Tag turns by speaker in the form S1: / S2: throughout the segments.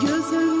S1: gözüm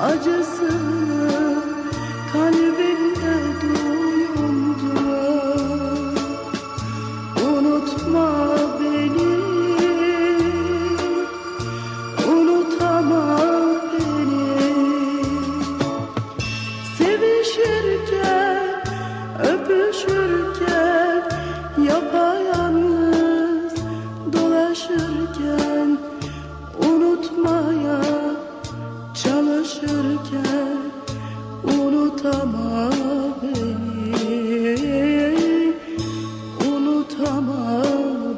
S1: acısını yaşarken unutama beni unutama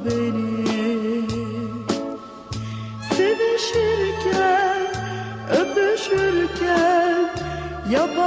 S1: beni. Sevişirken öpüşürken yap